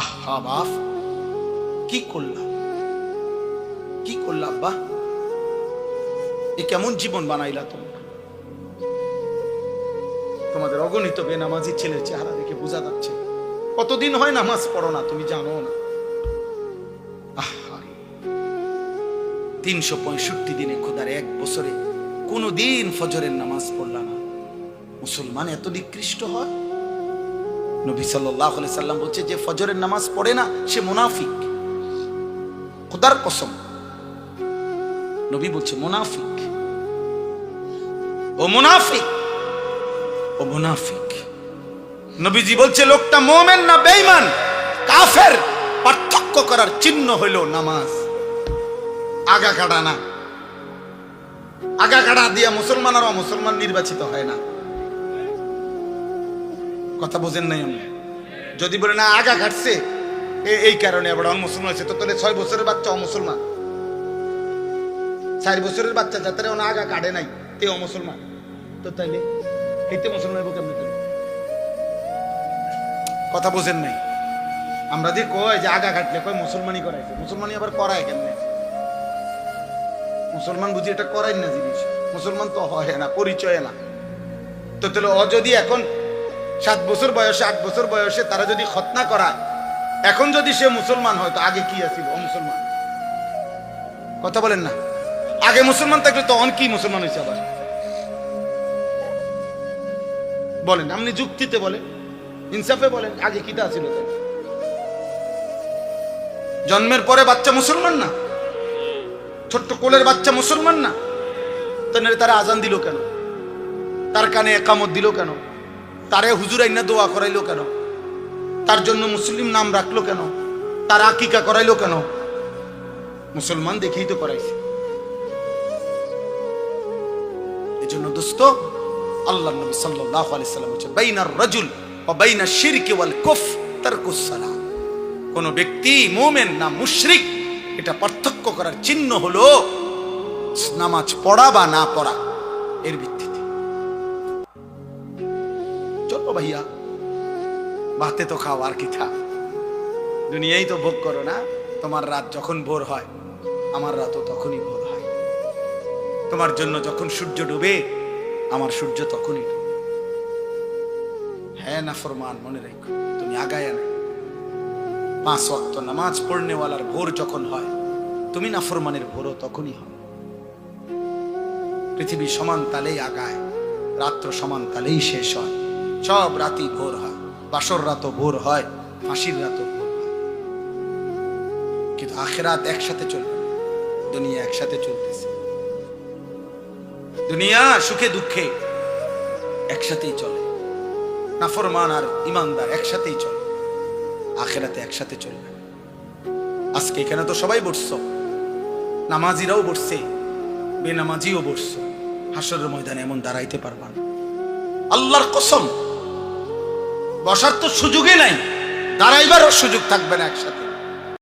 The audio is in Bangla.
আহা কি করলাম? কি করলাম আব্বা এ কেমন জীবন বানাইলা তোমরা তোমাদের অগণিত বেনামাজি ছেলের চেহারা দেখে বোঝা যাচ্ছে। কতদিন হয় নামাজ পড়ো না, তুমি জানো না। তিনশো পঁয়ষট্টি দিনে খোদার এক বছরে কোনো দিন ফজরের নামাজ পড়লাম না। মুসলমান এত নিকৃষ্ট হয়? নবী সাল্লাহ সাল্লাম বলছে, যে ফজরের নামাজ পড়ে না, সে মুনাফিক। খোদার কসম। নবী বলছে, মুনাফিক। ও মুনাফিক। ও মুনাফিক। নবীজি বলছে, লোকটা মোমেন না বেঈমান? কাফের। পার্থক্য করার চিহ্ন হইল নামাজ। আগা কাটা না। আগা কাটা দিয়া মুসলমান আর অমুসলমান নির্বাচিত হয় না। কথা বোঝেন নাই আমি যদি বলে, না, আগা ঘাটছে। এই কারণে আবার অমুসলমান হয়েছে। তো তাহলে ছয় বছরের বাচ্চা অমুসলমান চার বছরের বাচ্চা যাতে ওনা আগা কাটে নাই, তে অমুসলমান তো তাইলে এইতে মুসলমান কেমনি? কথা বোঝেন নাই। আমরা যে কয় যে আগা কাটলে কয় মুসলমানই করাইছে। মুসলমানই আবার করায় কেমনে? মুসলমান বুঝি এটা করাই না জিনিস। মুসলমান তো হয় না, পরিচয় না। তো তাহলে ও যদি এখন সাত বছর বয়সে, আট বছর বয়সে তারা যদি খতনা করায়, এখন যদি সে মুসলমান হয়, তো আগে কি আছিল? ও মুসলমান। কথা বলেন না। আগে মুসলমান থাকলে তখন কি মুসলমান হয়েছে আবার? বলেন, আপনি যুক্তিতে বলেন, ইনসাফে বলেন, আগে কিটা ছিল জন্মের পরে বাচ্চা মুসলমান না? ছোট্ট কোলের বাচ্চা মুসলমান না? তাহলে তারা আজান দিল কেন? তার কানে একামত দিল কেন? তারে হুজুর আইনা দোয়া করাইলো কেন? তার জন্য মুসলিম নাম রাখল কেন? তার আকিকা করাইলো কেন? মুসলমান দেখেই তো করাইছে। এই জন্য দোস্ত আল্লাহ নবী সাল্লাল্লাহু আলাইহি সাল্লাম বলছেন বাইনার রাজুল ওয়া বাইনা শিরকি ওয়াল কুফ তারকুস সালাম কোন ব্যক্তি মুমিন না মুশরিক, এটা পার্থক্য করার চিহ্ন হলো নামাজ পড়া বা না পড়া। এর ভিত্তিতে। চলো ভাইয়া। ভাতে তো খাও আর কি খা দুনিয়াই তো ভোগ করো না, তোমার রাত যখন ভোর হয়, আমার রাতও তখনই ভোর হয়। তোমার জন্য যখন সূর্য ডুবে, আমার সূর্য তখনই হ্যাঁ না ফরমান, মনে রেখো, তুমি আগায় না পাঁচ ওয়াক্ত নামাজ পড়নেওয়ালার ভোর যখন হয়, তুমি না ফরমানের ভোরও তখনই হয়। পৃথিবী সমান তালেই আগায়, রাত্র সমান তালেই শেষ হয়। সব রাতি ভোর হয়। বাসর রাতও ভোর হয়, ফাঁসির রাতও ভোর হয়। কিন্তু আখেরাত একসাথে চলবে দুনিয়া একসাথে চলতেছে। দুনিয়া সুখে, দুঃখে একসাথেই চলে। নাফরমান আর ইমানদার একসাথেই চলে। আখেরাতে একসাথে চলবে আজকে এখানে তো সবাই বসছো। নামাজিরাও বসছে। বেনামাজিও বসছো। হাসরের ময়দানে এমন দাঁড়াইতে পারবা না। আল্লাহর কসম বসার তো সুযোগই নাই। দাঁড়াইবারও সুযোগ থাকবে না একসাথে।